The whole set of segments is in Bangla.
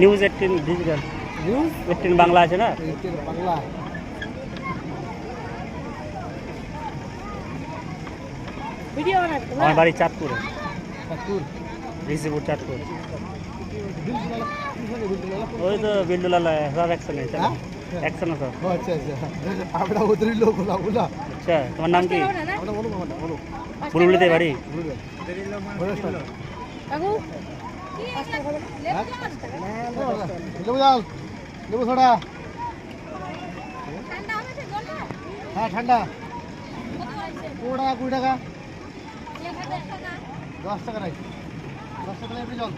News Eighteen digital News Eighteen Bangla আছে না? এইটের বাংলা। ভিডিও না? আমার বাড়ি চাঁদপুরে। ঠাকুর রিসিপুর চাঁদপুর। ওই তো বিল্ডুলাল সব একশনে হ্যাঁ? একশনে সব। আচ্ছা আচ্ছা। আমরা ওদের লোক বলা বলা আচ্ছা তোমার নাম কি? বলো মামাটা বলো। বুলবুলিতে বাড়ি? বলবে লেবু সোডা হ্যাঁ ঠান্ডা। কুড়ি টাকা কুড়ি টাকা? দশ টাকা রাখ দশ টাকা এমনি জল।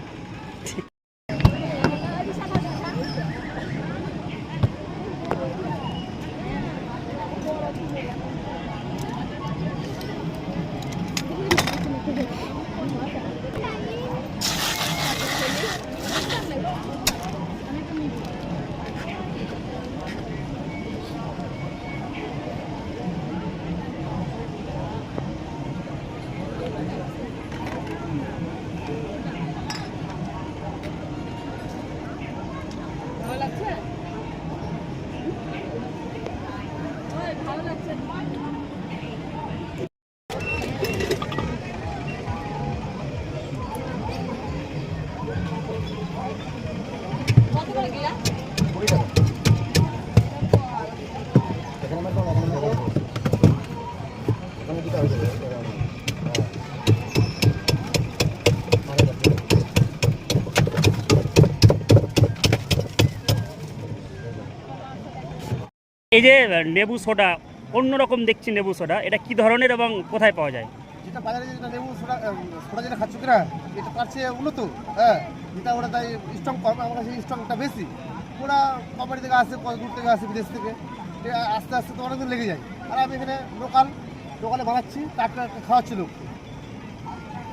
ভালো লাগছে এই যে লেবু সোডা অন্যরকম দেখছি লেবু সোডা এটা কি ধরনের এবং কোথায় পাওয়া যায়? যেটা বাজারে যেটা লেবু সোডা সোডা যেটা খাচ্ছ কিনা এটা পারছে উন্নত হ্যাঁ? যেটা ওটা তাই স্ট্রং কম আমার কাছে স্ট্রংটা বেশি। ওরা কোম্পানি থেকে আসে দূর থেকে আসে বিদেশ থেকে আস্তে আস্তে তো অনেকদিন লেগে যায়। আর আমি এখানে লোকাল লোকালে বানাচ্ছি টাটকা খাওয়াচ্ছি লোক।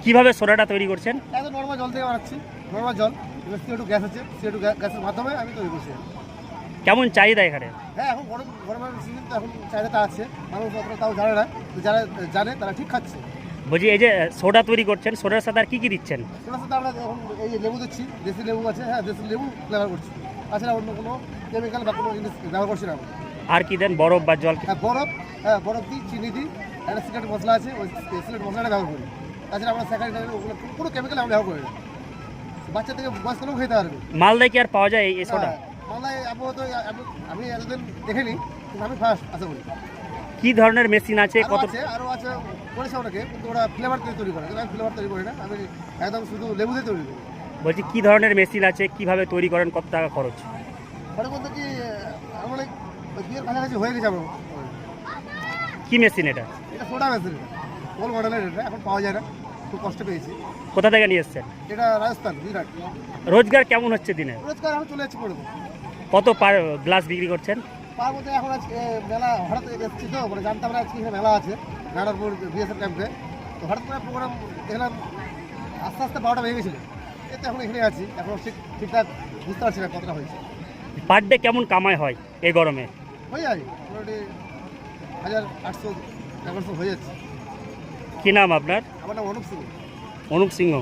কীভাবে সোডাটা তৈরি করছেন? একদম নর্মাল জল থেকে বানাচ্ছি নর্মাল জল। এবার সি একটু গ্যাস আছে সি একটু গ্যাসের মাধ্যমে আমি তৈরি করছি। কেমন চাহিদা এখানে? হ্যাঁ এখন গরম গরমের সিজন তো এখন চাহিদাটা আছে। মানুষ অতটা তাও জানে না। তো যারা জানে তারা ঠিক খাচ্ছে। বলছি এই যে সোডা তৈরি করছেন সোডার সাথে আর কি কি দিচ্ছেন? সেটার সাথে আমরা এখন এই যে লেবু দিচ্ছি দেশি লেবু আছে হ্যাঁ দেশি লেবু ব্যবহার করছি। তাছাড়া অন্য কোনো কেমিক্যাল বা কোনো জিনিস ব্যবহার করছি না আমরা। আর কি দেন বরফ বা জল হ্যাঁ বরফ হ্যাঁ বরফ দিই চিনি দিই একটা সিগারেট মশলা আছে ওই সিগারেট মশলাটা ব্যবহার করি। তাছাড়া আমরা সেখানে ওগুলো কোনো কেমিক্যাল আমরা ব্যবহার করি। না বাচ্চা থেকে বয়স্ক লোক খেতে পারবে। মালদায় কি আর পাওয়া যায় এই- এই সোডা? মালদায় আবহাওয়া আমি এতদিন দেখিনি কিন্তু আমি ফার্স্ট আশা করি। কি ধরনের মেশিন আছে? কত আছে আরও আছে করেছে ওটাকে কিন্তু ওরা ফ্লেভার তৈরি করে আমি ফ্লেভার তৈরি করি না আমি একদম শুধু লেবু দিয়ে তৈরি করি। বলছি কি ধরনের মেশিন আছে? কীভাবে তৈরি করেন? কত টাকা খরচ? ওটা বলতে কি আমার বিয়ের কাছাকাছি হয়ে গেছে আমার। কি মেশিন এটা? এটা সোডা মেশিন ওল মডেলের এটা এখন পাওয়া যায় না খুব কষ্ট পেয়েছি। কোথা থেকে নিয়ে এসছেন? এটা রাজস্থান বিরাট। রোজগার কেমন হচ্ছে দিনে? রোজগার আমি চলে যাচ্ছি পড়ব কত পার গ্লাস বিক্রি করছেন? মধ্যে এখন আজকে মেলা হঠাৎ এসেছি তো মানে জানতাম না আজকে এখানে মেলা আছে নারায়ণপুর বিএসএফ ক্যাম্পে তো হঠাৎ করে প্রোগ্রাম দেখলাম আস্তে আস্তে বারোটা গেছিল। এতে এখন এখানে আছি এখন ঠিক ঠিকঠাক বুঝতে পারছি না কতটা হয়েছে। পার ডে কেমন কামাই হয় এই গরমে? হয়ে যায় মোটামুটি হাজার আটশো এগারোশো হয়ে যাচ্ছে। কি নাম আপনার? আমার নাম অনুপ সিং অনুপ সিংহ।